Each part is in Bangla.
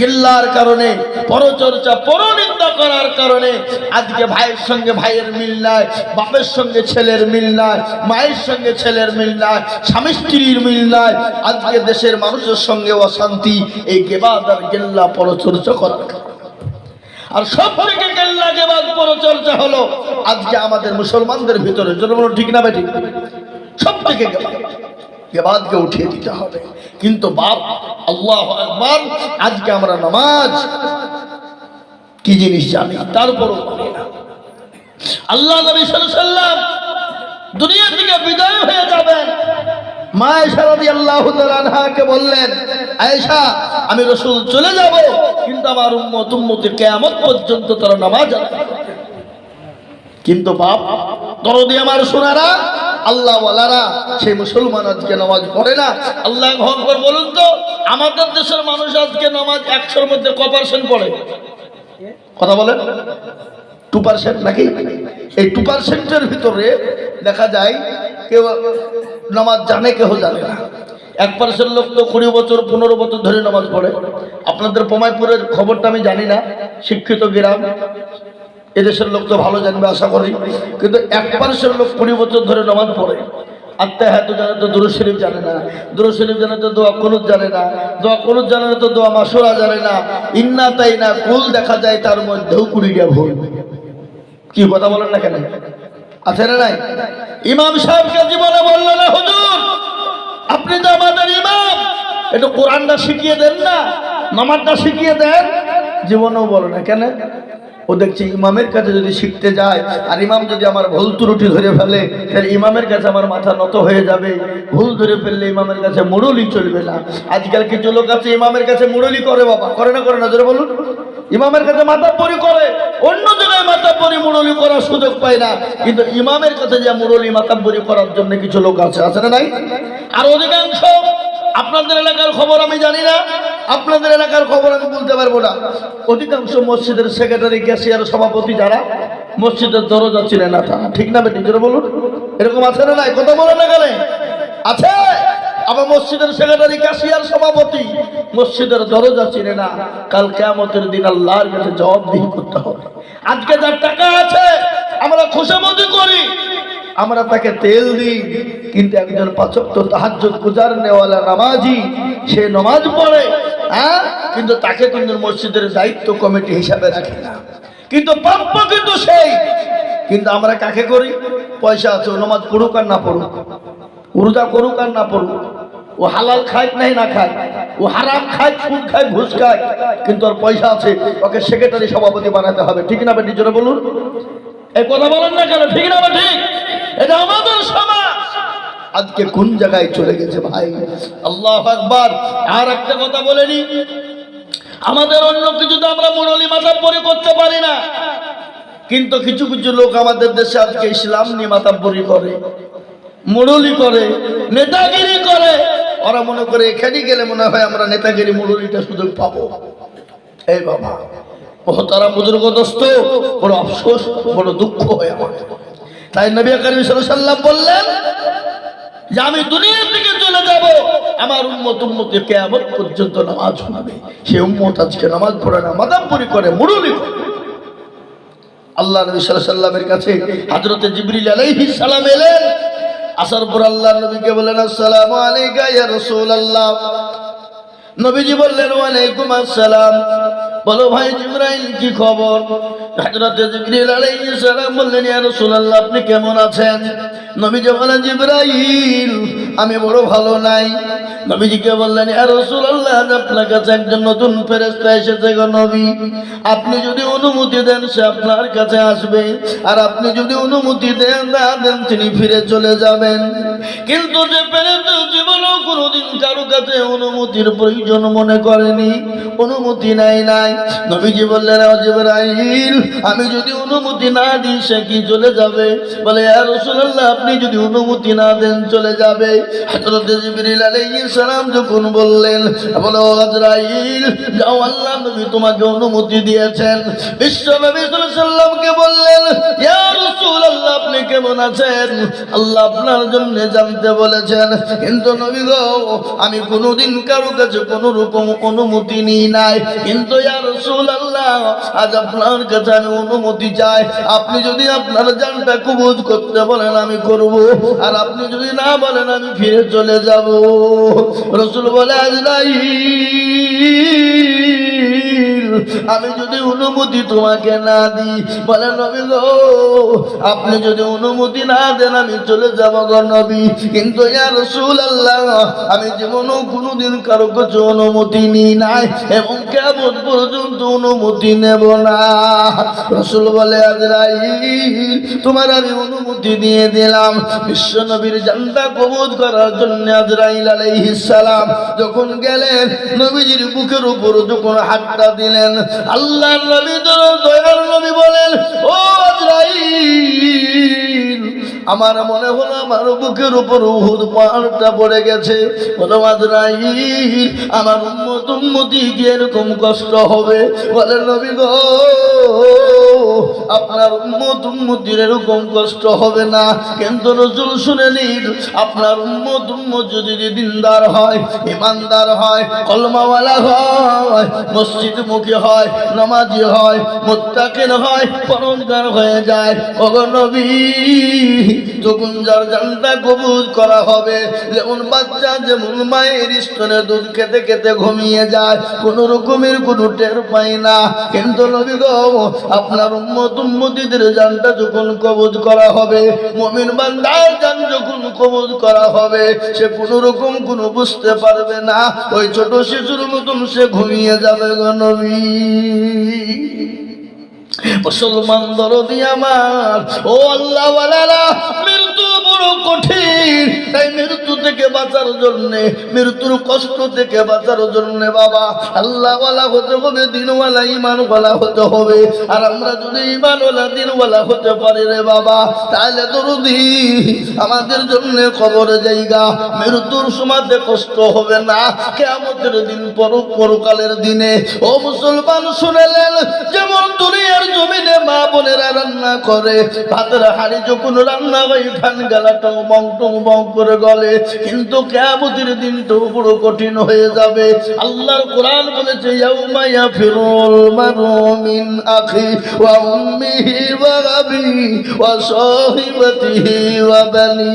গিল্লার কারণে, পরচর্চা, পরনিন্দা করার কারণে আজকে ভাইয়ের সঙ্গে ভাইয়ের মিল নাই, বাপের সঙ্গে ছেলের মিল নাই, মায়ের সঙ্গে ছেলের মিল নাই, স্বামী স্ত্রীর মিল নাই। আজকে দেশের মানুষের সঙ্গে অশান্তি, এই গেবাদ গেল্লা পরচর্চা করার। আর সব থেকে গেল্লা গেবাদ পরচর্চা হলো, আজকে আমাদের মুসলমানদের ভিতরে যেন ঠিক না বেঠিক সব থেকে গেবাদ। গেবাদকে উঠিয়ে দিতে হবে। কিন্তু বাপ, আল্লাহ আকবার, আজকে আমরা নামাজ কি জিনিস জানি তারপরও আল্লাহ নবী সাল্লাম দুনিয়া থেকে বিদায় হয়ে যাবেন। বললেন, আয়েশা, আমি রাসূল চলে যাব, কিন্তু কিয়ামত পর্যন্ত তারা নামাজ কিন্তু বাপ, দরদি আমার সোনারা আল্লাহ ওয়ালারা সেই মুসলমান আজকে নামাজ পড়ে না। আল্লাহ আকবর বলুন তো, আমাদের দেশের মানুষ আজকে নামাজ একশোর মধ্যে ক পার্সেন্ট পড়ে। কথা বলেন। টু পার্সেন্ট নাকি? এই টু পার্সেন্টের ভিতরে দেখা যায় কেউ নামাজ জানে, কেউ জানে না। এক পার্সেন্ট লোক তো কুড়ি বছর, পনেরো বছর ধরে নামাজ পড়ে। আপনাদের পমাইপুরের খবরটা আমি জানি না। শিক্ষিত গ্রাম। এদেশের লোক তো ভালো জানবে, আশা করি। কিন্তু এক পার্সেন্ট লোক কুড়ি বছর ধরে নামাজ পড়ে। আত্মা হ্যাঁ তো জানে তো দুরু শরীফ জানে না। দুরু শরীফ জানে তো দোয়া কুনুত জানে না। দোয়া কুনুত জানে না তো দোয়া মাসুরা জানে না। ইন্না তাই না কুল দেখা যায় তার মধ্যেও কুড়িটা ভুল। কি কথা বলেন না কেন? আছে না নাই? ইমাম সাহেবকে জীবনে বলল না, হুজুর, আপনি তো আমাদের ইমাম। একটু কোরআনটা শিখিয়ে দেন না, নামাজটা শিখিয়ে দেন। জীবনেও বলো না। কেন? ও দেখছি ইমামের কাছে যদি শিখতে যায়, আর ইমাম যদি আমার ভুল ত্রুটি ধরে ফেলে, তাহলে ইমামের কাছে আমার মাথা নত হয়ে যাবে। ভুল ধরে ফেললে ইমামের কাছে মুরলি চলবে না। আজকাল কিছু লোক আছে ইমামের কাছে মুরলি করে বাবা। করে না করে না, জোরে বলুন। ইমামের কাছে মাথা পরি করে, অন্য জায়গায় মাথা পরি মুরলি করার সুযোগ পায় না। কিন্তু ইমামের কাছে যে মুরলি মাথা পরি করার জন্য কিছু লোক আছে আছে না নাই? আর অধিকাংশ, আপনাদের এলাকার খবর আমি জানি না। আপনাদের এলাকার খবর আমি বলতে পারব না। অধিকাংশ মসজিদের সেক্রেটারি ক্যাশিয়ার সভাপতি যারা, মসজিদের দরজা চিনে না তারা। ঠিক না বেটি? জোরে বলুন। এরকম আছে না নাই? কথা বলে না কেন? আছে? আবার মসজিদের সেক্রেটারি ক্যাশিয়ার সভাপতি, মসজিদের দরজা চিনে না। কাল কেয়ামতের দিন আল্লাহর কাছে জবাবদিহি করতে হবে। আজকে যার টাকা আছে, আমরা খুশামতি করি। আমরা তাকে তেল দিই, কিন্তু একজন পাচক তো তাহাজ্জুদ গুজার নেওয়ালা নামাজি, সে নামাজ পড়ে। হ্যাঁ? কিন্তু তাকে কিন্তু মসজিদের দায়িত্ব কমিটি হিসাবে রাখে না। কিন্তু প্রাপ্য কিন্তু সেই। কিন্তু আমরা কাকে করি? পয়সা আছে নামাজ পড়ুক আর না পড়ুক। উরুদা করুক আর না পড়ুক। ও হালাল খায় নাই না খায়। ও হারাম খায় সুদ খায়, ঘুষ খায়। কিন্তু ওর পয়সা আছে, ওকে সেক্রেটারি সভাপতি বানাতে হবে। ঠিক না বেটি, জোরে বলুন। এই কথা বলেন না কেন? ঠিক না বা ঠিক এটা আমাদের সমাজ আজকে কোন জায়গায় চলে গেছে ভাই? আল্লাহ আকবার। আর একটা কথা বলেনি আমাদের অন্য কিছু তো আমরা মুরলি মাথা পরে করতে পারি না। কিন্তু কিছু কিছু লোক আমাদের দেশে আজকে ইসলাম নিয়ে মাতাব্বরি করে, মুরলি করে, নেতাগিরি করে। ওরা মনে করে এখানে গেলে মনে হয় আমরা নেতাগিরি মুরলিটা সুযোগ পাবো। এই বাবা তারা বুজুর্গ দোস্ত বড় আফসোস, বড় দুঃখ হয় আমার তাই নবী করিম সাল্লাম বললেন যে আমি দুনিয়া থেকে চলে যাব, আমার উম্মত উম্মতে কেয়ামত পর্যন্ত নামাজ শোনাবে। সে উম্মত আজকে নামাজ পড়ে না, মাদামপুরি করে, মুরলি করে। আল্লাহ নবী সাল্লামের কাছে হযরতে জিবরিল আলাইহিস সালাম এলেন। আসার পর আল্লাহ নবীকে বললেন, আসসালামু আলাইকা ইয়া রাসূলুল্লাহ। নবীজি বললেন, ওয়ালাইকুম আসসালাম। বলো, ভাই জিব্রাইল, কি খবর? হযরতে জিবরিল আলাইহিস সালাম বললেন, ইয়া রাসূলুল্লাহ, আপনি কেমন আছেন? নবীজি বললেন জিব্রাইল, আমি বড় ভালো নাই। নবীজিকে বললেন ইয়া রাসূলুল্লাহ আপনার কাছে একজন নতুন ফেরেশতা এসেছে গো নবী। আপনি যদি অনুমতি দেন, সে আপনার কাছে আসবে। আর আপনি যদি অনুমতি দেন, না দেন, তিনি ফিরে চলে যাবেন। কিন্তু যে ফেরেশতা জীবনেও কোনোদিন কারও কাছে অনুমতির প্রয়োজন মনে করেনি, অনুমতি নাই নাই। নবীজি বললেন, "ও জিবরাইল, আমি যদি অনুমতি না দিই, সে কি চলে যাবে? বলে ইয়া রাসূলুল্লাহ আপনি যদি অনুমতি না দেন চলে যাবে। হযরত জিবরিল আলাইহিস সালাম যখন বললেন, বলো, আজরাইল, যাও আল্লাহ নবী তোমাকে অনুমতি দিয়েছেন। বিশ্ব নবী সাল্লামকে বললেন, ইয়া রাসূলুল্লাহ, আপনি কেমন আছেন? আল্লাহ আপনার জন্য জানতে বলেছেন, কিন্তু নবী গো, আমি কোনোদিন কারও কাছে কোনো রকম অনুমতি নিই নাই। কিন্তু ইয়া রাসূলুল্লাহ, আজ আপনার কাছে আমি অনুমতি চাই। আপনি যদি আপনার জানটা কবুজ করতে বলেন, আমি করব আর আপনি যদি না বলেন আমি ফিরে চলে যাব। রসুল বলে আজ নাই। আমি যদি অনুমতি তোমাকে না দিই, বলে নবী গো, আপনি যদি অনুমতি না দেন, আমি চলে যাব গো নবী। কিন্তু ইয়া রসুল আল্লাহ আমি জীবনও কোনোদিন কারও কাছে অনুমতি নিই নাই এবং কেমন পর্যন্ত অনুমতি নেব না। রসুল বলে, আজরাইল, তোমার আমি অনুমতি দিয়ে দিলাম। বিশ্ব নবীর জানটা কবুজ করার জন্য আজরাইল আলাইহিস সালাম যখন গেলেন, নবীজির বুকের উপর যখন হাতটা দিলেন আল্লাহ নবী দয়ার নবী বলেন, ও আমার মনে হলো আমার বুকের উপর উহুদ পাহাড়টা পড়ে গেছে। বলো আমার উম্মত উম্মতি এরকম কষ্ট হবে? বলে নবী গো আপনার উম্মত উম্মতির এরকম কষ্ট হবে না। কিন্তু রসুল শুনে নিন আপনার উম্মত উম্মত যদি দিনদার হয়, ইমানদার হয়, কলমাওয়ালা হয় মসজিদ মুখী হয়, নামাজি হয়, মোত্তাকিন হয় পরমগার হয়ে যায় অগনবী যখন যার জানটা কবুল করা হবে, যেমন বাচ্চা, যেমন মায়ের স্তনে দুধ খেতে খেতে ঘুমিয়ে যায়, কোনো রকমের কোনো টের পায় না। কিন্তু নবী গো আপনার উম্মত উম্মতিদের জানটা যখন কবজ করা হবে, মমিন বান্দার জান যখন কবজ করা হবে, সে কোনো রকম কোনো বুঝতে পারবে না, ওই ছোট শিশুর মতন সে ঘুমিয়ে যাবে গো নবী। মুসলমান দরদি আমার, ও আল্লাহ মৃত্যু বড় কঠিন। মৃত্যু থেকে বাঁচার জন্য, মৃত্যুর কষ্ট থেকে বাঁচার বাবা, আল্লাহওয়ালা হতে হবে, দিনওয়ালা ইমানওয়ালা হতে হবে। আর আমরা যদি ইমানওয়ালা দিনওয়ালা হতে পারি রে বাবা, তাহলে আমাদের জন্য খবর জায়গা। মৃত্যুর সময়তে কষ্ট হবে না। কেমতের দিন পর পরকালের দিনে। ও মুসলমান, শুনেলেন, যেমন দুনিয়ার জমিনে মা বোনেরা রান্না করে, ভাতের হাড়ি যখন রান্না হয় ঠান গেলা টং বং টং বং করে গলে। কিন্তু দিন তো কঠিন হয়ে যাবে। আল্লাহর কোরআন বলেছে, ইয়াউমা ইয়াফিরুল মারু মিন আখি ওয়া উম্মিহি ওয়া আবি ওয়া সাহিবাতিহি ওয়া বানি।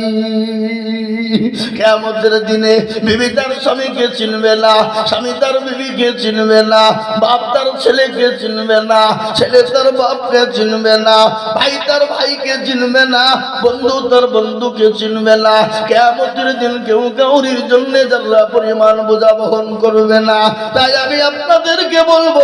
কেমতের দিনে বিবি তার স্বামীকে চিনবে না, স্বামী তার বিবিকে চিনবে না, বাপ তার ছেলেকে চিনবে না, ছেলে তার বাপকে চিনবে না, ভাই তার ভাইকে চিনবে না, বন্ধু তার বন্ধুকে চিনবে না কেমতের দিন কেউ কাউরির জন্য যারা পরিমাণ বোঝা বহন করবে না। তাই আমি আপনাদেরকে বলব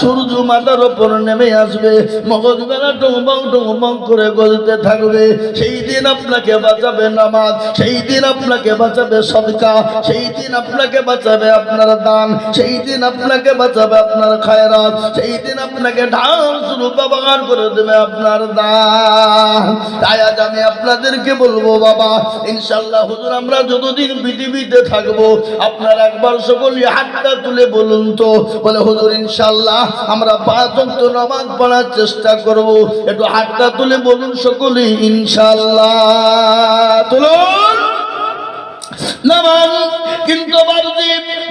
সূর্য মাথার ওপর নেমে আসবে। মগজ বেলা টুমবং টুমবং করে গলতে থাকবে। সেই দিন আপনাকে বাঁচাবে নামাজ, সেই দিন আপনাকে বাঁচাবে সদকা, সেই দিন আপনাকে বাঁচাবে আপনার দান, সেই দিন আপনাকে বাঁচাবে আপনার খায়রাত, সেই দিন আপনাকে ঢাল শুরু ব্যবহার করে দেবে আপনার দান। তাই আজ আমি আপনাদেরকে বলব, বাবা ইনশাল্লাহ হুজুর, আমরা যতদিন পৃথিবীতে থাকব, আপনার একবার সকলই হাতটা তুলে বলুন তো। বলে, হুজুর ইনশাল্লাহ আমরা পাঁচ অক্ট নামাজ পড়ার চেষ্টা করব। একটু হাতটা তুলে বলুন সকলেই ইনশাল্লাহ তুলুন। নামাজ কিন্তু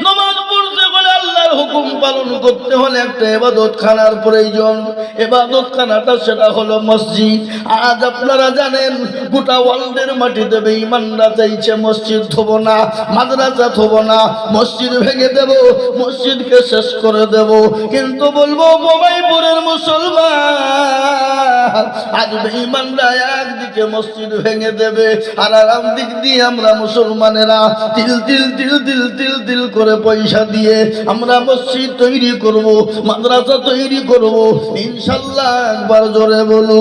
নামাজ হুকুম পালন করতে হলে একটা এবাদত খানার প্রয়োজন। এবাদত খানাটা সেটা হলো মসজিদ। আজ আপনারা জানেন, গোটা ওয়ার্ল্ডের মাটি মাটিতে বেঈমানরা চাইছে মসজিদ থব না, মাদ্রাসা থব না, মসজিদ ভেঙে দেব, মসজিদকে শেষ করে দেব। কিন্তু বলব, বোমাইপুরের মুসলমান একদিকে ভেঙে দেবে, আর আরাম দিক দিয়ে আমরা মুসলমানেরা তিল তিল তিল তিল তিল তিল করে পয়সা দিয়ে আমরা মসজিদ তৈরি করব, মাদ্রাসা তৈরি করব। ইনশাল্লাহ একবার জোরে ভালো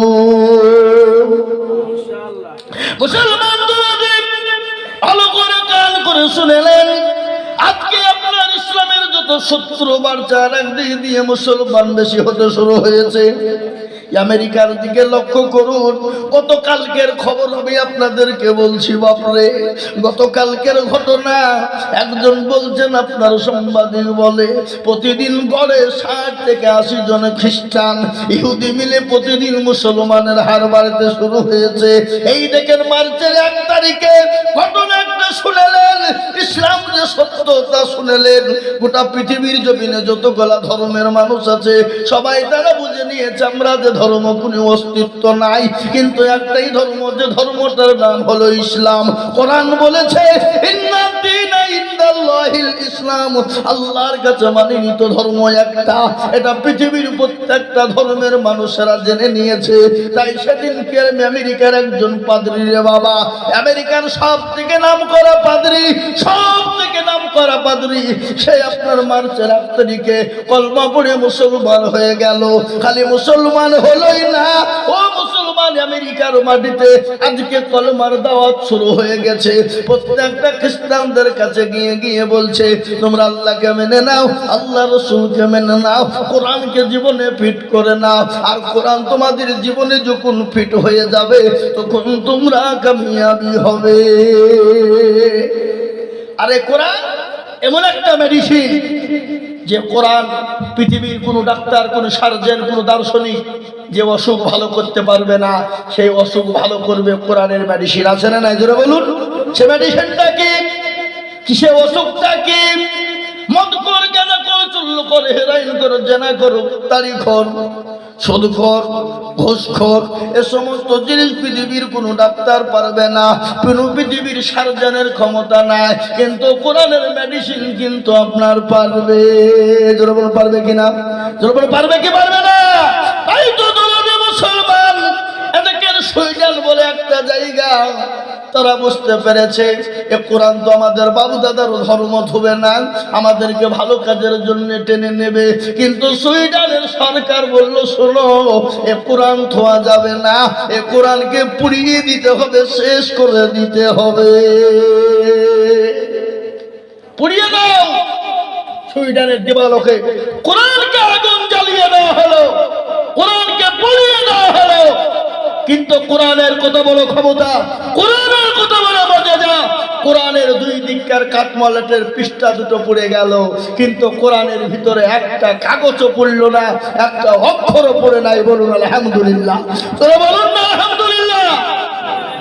করে করে শুনেলেন, আজকে ইসলামের যত শত্রু বার্তা একদিকে দিয়ে মুসলমান বেশি হতে শুরু হয়েছে। আমেরিকার দিকে লক্ষ্য করুন, গতকালকের খবর আমি আপনাদেরকে বলছি, বাপরে, গতকালকের ঘটনা, একজন বলছেন, আপনার সাংবাদিক বলে, প্রতিদিন গড়ে ষাট থেকে আশি জন খ্রিস্টান ইহুদি মিলে প্রতিদিন মুসলমানের হার বাড়তে শুরু হয়েছে। এই দেখেন মার্চের এক তারিখে ঘটনা একটা শুনেলেন, ইসলাম যে সত্য তা শুনেলেন গোটা পৃথিবীর জমিনে যতগুলা ধর্মের মানুষ আছে, সবাই তারা বুঝে নিয়েছে আমরা যে ধর্ম কোনো অস্তিত্ব নাই। কিন্তু একটাই ধর্ম, যে ধর্মটার নাম হলো ইসলাম। কোরআন বলেছে একটা। এটা পৃথিবীর প্রত্যেকটা ধর্মের মানুষেরা জেনে নিয়েছে। তাই সেদিনকে আমেরিকার সব থেকে নাম করা পাদ্রী সব থেকে নাম করা পাদ্রী, সে আপনার মার্চের এক তারিখে কলমা পড়ে মুসলমান হয়ে গেল। খালি মুসলমান হলোই না। ও মুসলমান, আমেরিকার মাটিতে আজকে কলমার দাওয়াত শুরু হয়ে গেছে। প্রত্যেকটা খ্রিস্টানদের কাছে গিয়ে গিয়ে বলছে, তোমরা আল্লাহকে মেনে নাও, আল্লাহ রসুলকে মেনে নাও, কোরআনকে জীবনে ফিট করে নাও। আর কোরআন তোমাদের জীবনে যখন ফিট হয়ে যাবে, তখন তোমরা কামিয়াবি হবে। আরে কোরআন এমন একটা মেডিসিন যে কোরআন, পৃথিবীর কোনো ডাক্তার, কোনো সার্জেন কোনো দার্শনিক যে অসুখ ভালো করতে পারবে না, সেই অসুখ ভালো করবে কোরআনের মেডিসিন আছে না নাই? জোরে বলুন। সে মেডিসিনটা কি? কিসে অসুখটা কি? মদ কর কেন কর চুল্ল কর হেরাইন কর, জেনা করো খর সুদখর, ঘোষখর, এ সমস্ত জিনিস পৃথিবীর কোনো ডাক্তার পারবে না। কোনো পৃথিবীর সার্জনের ক্ষমতা নাই, কিন্তু কোরআনের মেডিসিন কিন্তু আপনার পারবে। পারবে কিনা? পারবে কি পারবে না? তাই সুইডেন বলে একটা জায়গা তারা বুঝতে পেরেছে, এ কোরআন তো আমাদের বাবু দাদার ধর্ম ধুবে না, আমাদেরকে ভালো কাজের জন্য টেনে নেবে। কিন্তু সুইডেনের সরকার বলল, শোনো, এ কোরআন থোয়া যাবে না, এ কোরআনকে পুড়িয়ে দিতে হবে, শেষ করে দিতে হবে। পুড়িয়ে দাও। সুইডেনের দেবালকে কোরআনকে আগুন জ্বালিয়ে দেওয়া হলো, কোরআনকে পুড়িয়ে দেওয়া হলো। কিন্তু কোরআনের কত বড় ক্ষমতা। কোরআনের কত বড় মর্যাদা। কোরআনের দুই দিককার কাঠমলাটের পৃষ্ঠা দুটো পড়ে গেল। কিন্তু কোরআনের ভিতরে একটা কাগজও পড়ল না, একটা অক্ষরও পড়ে নাই বলুন আলহামদুলিল্লাহ। তোরা বলুন না আলহামদুলিল্লাহ।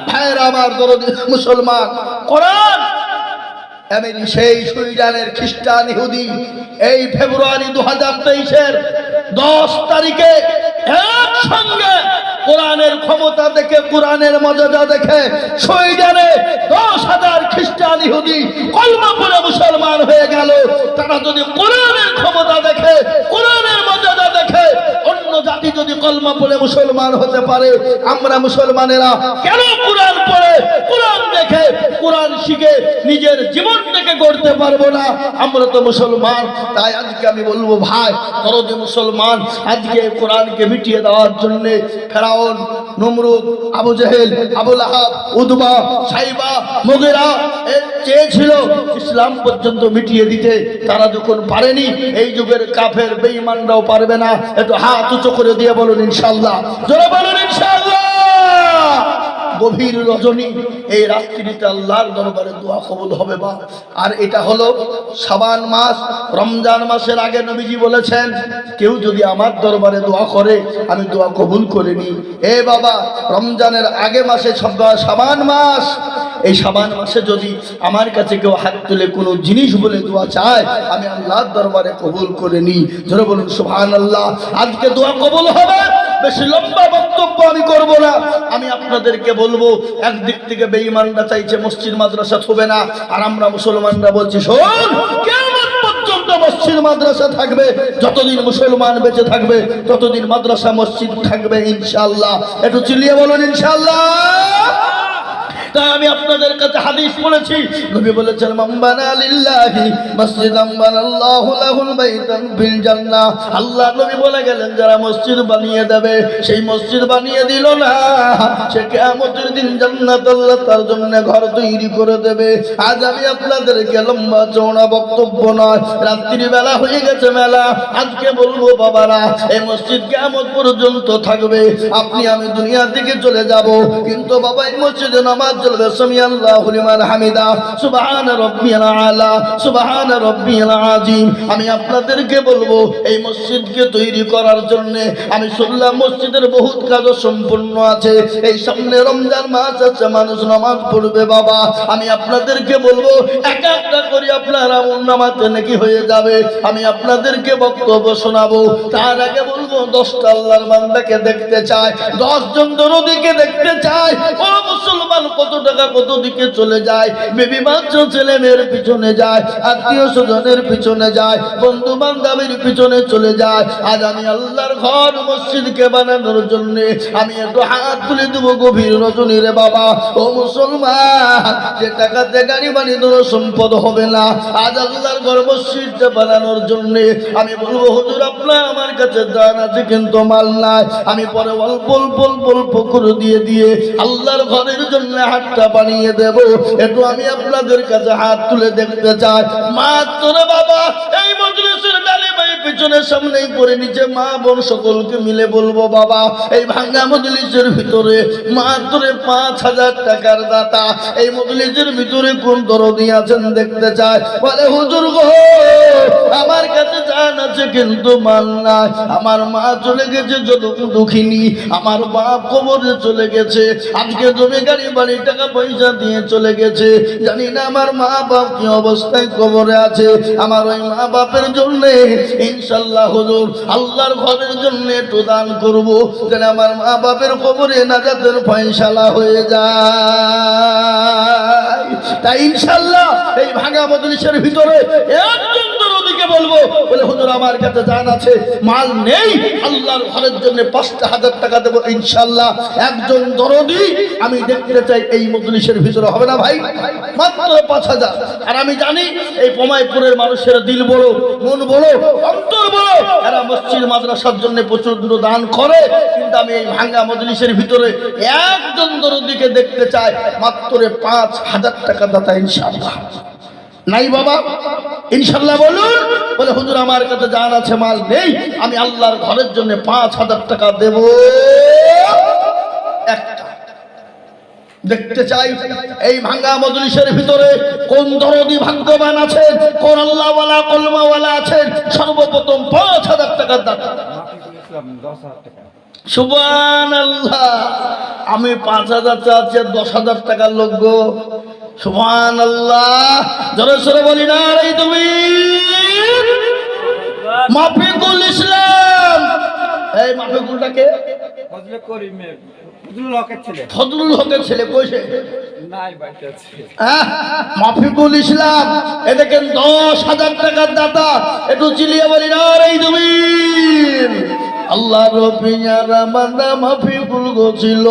ভাইয়ের আমার দরদি মুসলমান, কোরআন আমেরি সেই সুইডানের খ্রিস্টান ইহুদি, এই ফেব্রুয়ারি দু হাজার তেইশের দশ তারিখে একসঙ্গে কোরআনের ক্ষমতা দেখে, কোরআনের মর্যাদা দেখে সুইডানে দশ হাজার খ্রিস্টান ইহুদি কলমা পড়ে মুসলমান হয়ে গেল। তারা যদি কোরআনের ক্ষমতা দেখে, কোরআনের মর্যাদা দেখে অন্য জাতি যদি কলমা পড়ে মুসলমান হতে পারে, আমরা মুসলমানেরা কেন কোরআন পড়ে? কোরআন দেখে, কোরআন শিখে নিজের জীবনটাকে গড়তে পারব না। আমরা তো মুসলমান, তাই আজকে আমি বলব, ভাই করদে মুসলমান, আজকে কোরআনকে মিটিয়ে দেওয়ার জন্য ফেরাউন নমরুদ, আবু জাহেল আবুল আহাব উদবা, সাইবা, মুগেরা চেয়েছিল ইসলাম পর্যন্ত মিটিয়ে দিতে। তারা যখন পারেনি, এই যুগের কাফের বেঈমানরাও পারবে না। একটু হাত উঁচু করে দিয়ে বলুন ইনশাল্লাহ জোরে বলুন ইনশাল্লাহ গভীর রজনী। এই রাত্রিতে আল্লাহর দরবারে দোয়া কবুল হবে বা। আর এটা হলো সাবান মাস। রমজান মাসের আগে নবীজি বলেছেন, কেউ যদি আমার দরবারে দোয়া করে, আমি দোয়া কবুল করে নিই। এ বাবা, রমজানের আগে মাসে সব- সাবান মাস। এই সাবান মাসে যদি আমার কাছে কেউ হাত তুলে কোনো জিনিস বলে দোয়া চায়, আমি আল্লাহর দরবারে কবুল করে নিই। ধরে বলুন সুবহান আল্লাহ আজকে দোয়া কবুল হবে? বেশি লম্বা বক্তব্য আমি করব না। আমি আপনাদেরকে বলব, একদিক থেকে বেঈমানরা চাইছে মসজিদ, মাদ্রাসা থবে না। আর আমরা মুসলমানরা বলছি, শোন পর্যন্ত মসজিদ, মাদ্রাসা থাকবে। যতদিন মুসলমান বেঁচে থাকবে, ততদিন মাদ্রাসা, মসজিদ থাকবে ইনশাল্লাহ একটু চিল্লিয়ে বলুন ইনশাআল্লাহ। তাই আমি আপনাদের কাছে হাদিস বলেছি। নবী বলেছেন মাম্বানা লিল্লাহি মসজিদাম বানাল্লাহু লাহুল বাইতান ফিল জান্নাহ। আল্লাহ নবী বলে গেলেন, যারা মসজিদ বানিয়ে দেবে, সেই মসজিদ বানিয়ে দিল না। সে কিয়ামতের দিন জান্নাত আল্লাহ তার জন্য ঘর তৈরি করে দেবে। আজ আমি আপনাদেরকে লম্বা চওড়া বক্তব্য নয় রাত্রি বেলা হয়ে গেছে মেলা। আজকে বলব, বাবারা এই মসজিদ কিয়ামত পর্যন্ত থাকবে। আপনি আমি দুনিয়া থেকে চলে যাব। কিন্তু বাবা, এই মসজিদে নামাজ আমি আপনাদেরকে বলব, এই মসজিদকে তৈরি করার জন্য আমি শুনলাম মসজিদের বহুত কাজ সম্পূর্ণ আছে। এই সামনে রমজান মাস আছে, মানুষ নামাজ পড়বে বাবা। আমি আপনাদেরকে বলব, এক একটা করে আপনার নামাতে নাকি হয়ে যাবে। আমি আপনাদেরকে বক্তব্য শোনাবো। তার আগে বলব, দশটা আল্লাহর বান্দাকে দেখতে চাই দশ জন দরদিকে দেখতে চাই ও মুসলমান কত টাকা কত দিকে চলে যায়? বেবি বাচ্চা ছেলে মেয়ের পিছনে যায়, আত্মীয় স্বজনের পিছনে যায়, বন্ধু বান্ধবের পিছনে চলে যায়। আজ আমি আল্লাহর ঘর মসজিদকে বানানোর জন্য আমি একটু হাত তুলে দেবো গভীর রজনী রে বাবা। ও মুসলমান, যে টাকাতে গাড়ি বানিয়ে সম্পদ হবে না। আজ আল্লাহর ঘর মসজিদটা বানানোর জন্য আমি বলব, হুজুর, আপনার আমার কাছে দান আছে, কিন্তু মাল নাই। আমি পরে অল্প অল্প অল্প অল্প করে দিয়ে দিয়ে আল্লাহর ঘরের জন্য হাতটা বানিয়ে দেব। একটু আমি আপনাদের কাছে হাত তুলে দেখতে চাই। মাত্র বাবা এই মজলিসের ডালে ভাই পিছনে সামনেই পড়ে নিচে মা বোন সকলকে মিলে বলব, বাবা, এই ভাঙ্গা মজলিসের ভিতরে মাত্র পাঁচ হাজার টাকার দাতা। এই মজলিসের ভিতরে কোন দরদি আছেন দেখতে চায় বলে, হুজুর গো, আমার কাছে জান আছে, কিন্তু মাল নাই। আমার মা চলে গেছে যত দুঃখিনী। আমার বাপ কবরে চলে গেছে। আজকে জমি গাড়ি বাড়ি টাকা পয়সা দিয়ে চলে গেছে। জানি না আমার মা বাপ কি অবস্থায় কবরে আছে। আমার ওই মা বাপের জন্য ইনশাল্লাহ হুজুর আল্লাহর ঘরের জন্য একটু দান করব। যেন আমার মা বাপের কবরে নাজাতের ফয়সালা হয়ে যায়। তাই ইনশাল্লাহ এই ভাঙা মজলিসের ভিতরে একজন দরদিকে বলব? বলে, হুজুর, আমার কাছে জান আছে, মাল নেই। আল্লাহর ঘরের জন্য পাঁচটা হাজার টাকা দেবো ইনশাল্লাহ একজন দরদি, আমি দেখতে চাই এই মজলিসের ভিতরে হবে না ভাই? মাত্র পাঁচ হাজার। আর আমি জানি, এই পমাইপুরের মানুষের দিল বড় মন বড় অন্তর বড় এরা মসজিদ, মাদ্রাসার জন্য প্রচুর দান করে। কিন্তু আমি এই ভাঙ্গা মজলিসের ভিতরে একজন দরদিকে দেখতে চাই, মাত্র পাঁচ হাজার টাকা দাতা ইনশাল্লাহ নাই বাবা। ইনশাল্লাহ বলুন, বলে, হুজুর, আমার কাছে জান আছে, মাল নেই, আমি আল্লাহর ঘরের জন্য পাঁচ হাজার টাকা দেব। একটা। দেখতে চাই, এই ভাঙ্গা মজলিসের ভিতরে কোন দরদি ভাগ্যবান আছেন কোন আল্লাহওয়ালা, কলমাওয়ালা আছেন সর্বপ্রথম পাঁচ হাজার টাকার দাতা সুবান আল্লাহ আমি পাঁচ হাজার চাচ্ছি দশ হাজার টাকার লোক গো সুবান আল্লাহ জোরে সরে বলি না রে তুমি। মাফিকুল ইসলাম। এই মাফিকুলটাকে ফজলে করিমে ফজলুল হকের ছেলে। কইছে হ্যাঁ? মাফিকুল ইসলাম। এ দেখেন দশ হাজার টাকার দাতা। একটু চিলিয়ে বলি না রে তুমি। আল্লাহ রবিয়ারা মান্দা মাফিকুল গছিল।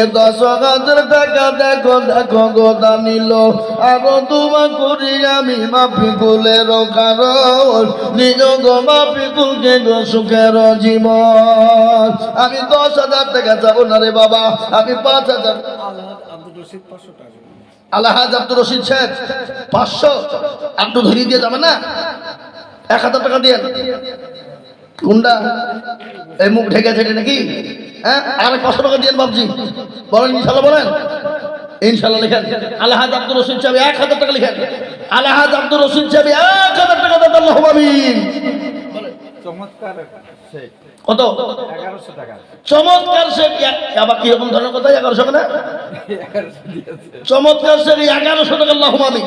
এ দশ হাজার টাকা দেখো দেখো গোদা নিল আরও তোমা করি আমি মাফিকুলের কারণ। নিজ গো মাফিকুলকে গো সুখের জীবন। আমি দশ হাজার টাকা যাব না রে বাবা, আমি পাঁচ হাজার। আব্দুল আল্লাহাজ আব্দুর রশিদ সাহেব পাঁচশো। একটু ধরিয়ে দিয়ে যাবে না? এক হাজার টাকা দিয়ে। কোনটা এই মুখ ঢেকে ঢেকে নাকি? হ্যাঁ? আর পাঁচশো টাকা দিয়ে ভাবছি। বলেন, ইনশাল্লাহ বলেন। ইনশাল্লাহ লিখেন। আল্লাহাদ আব্দুর রসুল সাহেব এক হাজার টাকা লিখেন। আল্লাহাদ আব্দুর রসুল সাহেব এক হাজার টাকা দাদা চমৎকার কত? এগারোশো টাকা। চমৎকার সে আবার কীরকম ধরনের কথা? এগারোশো না চমৎকার সে এগারোশো টাকা আল্লাহ আমি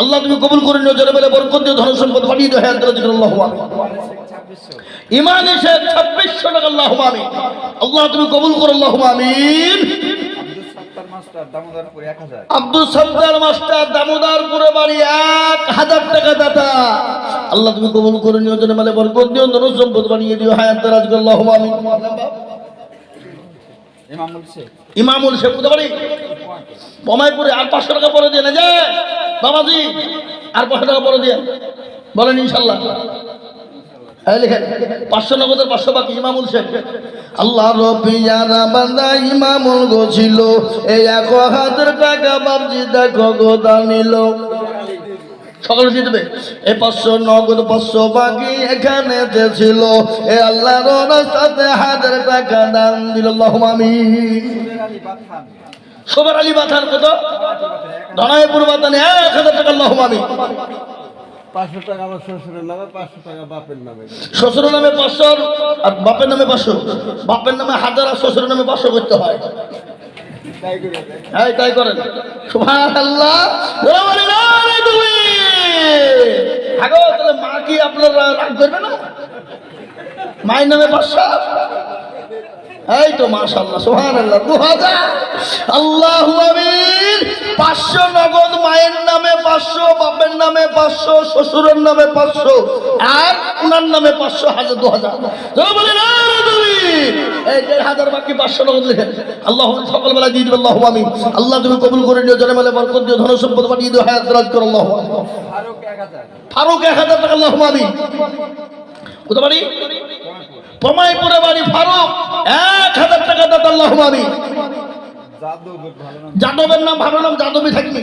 আল্লাহ তুমি কবুল করে নিও জোরে বলে বরকত দিয়ে ধন সম্পদ পাঠিয়ে দিও হ্যাঁ আল্লাহ আল্লাহ আমি ইমান এসে ছাব্বিশশো টাকা আল্লাহ আমি আল্লাহ তুমি কবুল করো আল্লাহ আমিন। আব্দুল সত্তার মাস্টার দামোদরপুরে বাড়ি এক হাজার টাকা দাতা। আল্লাহ তুমি কবুল করে নিও জোরে মানে বরকত দিও ধন সম্পদ বানিয়ে দিও। হায়াত হ্যাঁ আল্লাহ আমিন। ইমামুল শেখ। ইমামুল শেখ কোথায় বাড়ি বমাইপুরে আর পাঁচশো টাকা পরে দিয়ে না যে বাবাজি আর পাঁচশো টাকা পরে দিয়ে। বলেন ইনশাল্লাহ। লিখেন পাঁচশো নগদের পাঁচশো বাকি ইমামুল শেখ। আল্লাহ রবিয়ারা বান্দা ইমামুল গোছিল এই এক হাজার টাকা বাবজি দেখো গোদা নিল সকালে দিয়ে দেবে এই পাঁচশো নগদ পাঁচশো বাকি এখানে ছিল এ আল্লাহর রাস্তাতে হাজার টাকা দান দিল আমিন। আলী বাথান সোবার আলী বাথান কত? ধনাইপুর বাথানে এক হাজার টাকা আল্লাহ আমিন। পাঁচশো টাকা আমার শ্বশুরের নামে পাঁচশো টাকা বাপের নামে। শ্বশুরের নামে পাঁচশো আর বাপের নামে পাঁচশো। বাপের নামে হাজার আর শ্বশুরের নামে পাঁচশো করতে হয়। হ্যাঁ তাই করেন। সুবহানাল্লাহ। ওরা বলে, "না আগো তাহলে মা পাঁচশো শ্বশুরের নামে পাঁচশো আর উনার নামে পাঁচশো হাজার দু হাজার। বলে না এই দেড় হাজার বাকি পাঁচশো আল্লাহ সকালবেলা দিয়ে দিবে আল্লাহ তুমি কবুল করে নিও জনে মেলে বরকত দিও ধন সম্পদ পাঠিয়ে দিও হায়াত রাজ করো আল্লাহ ফারুক এক হাজার। টাকা আল্লাহ আমিন। কোথায় বাড়ি পমাইপুরে বাড়ি ফারুক এক হাজার টাকা দাদা আল্লাহ যাদবের নাম ভালো নাম যাদবই থাকবি।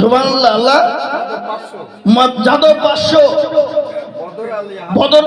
সুবহানাল্লাহ আল্লাহ। যাদব পাঁচশো। বদর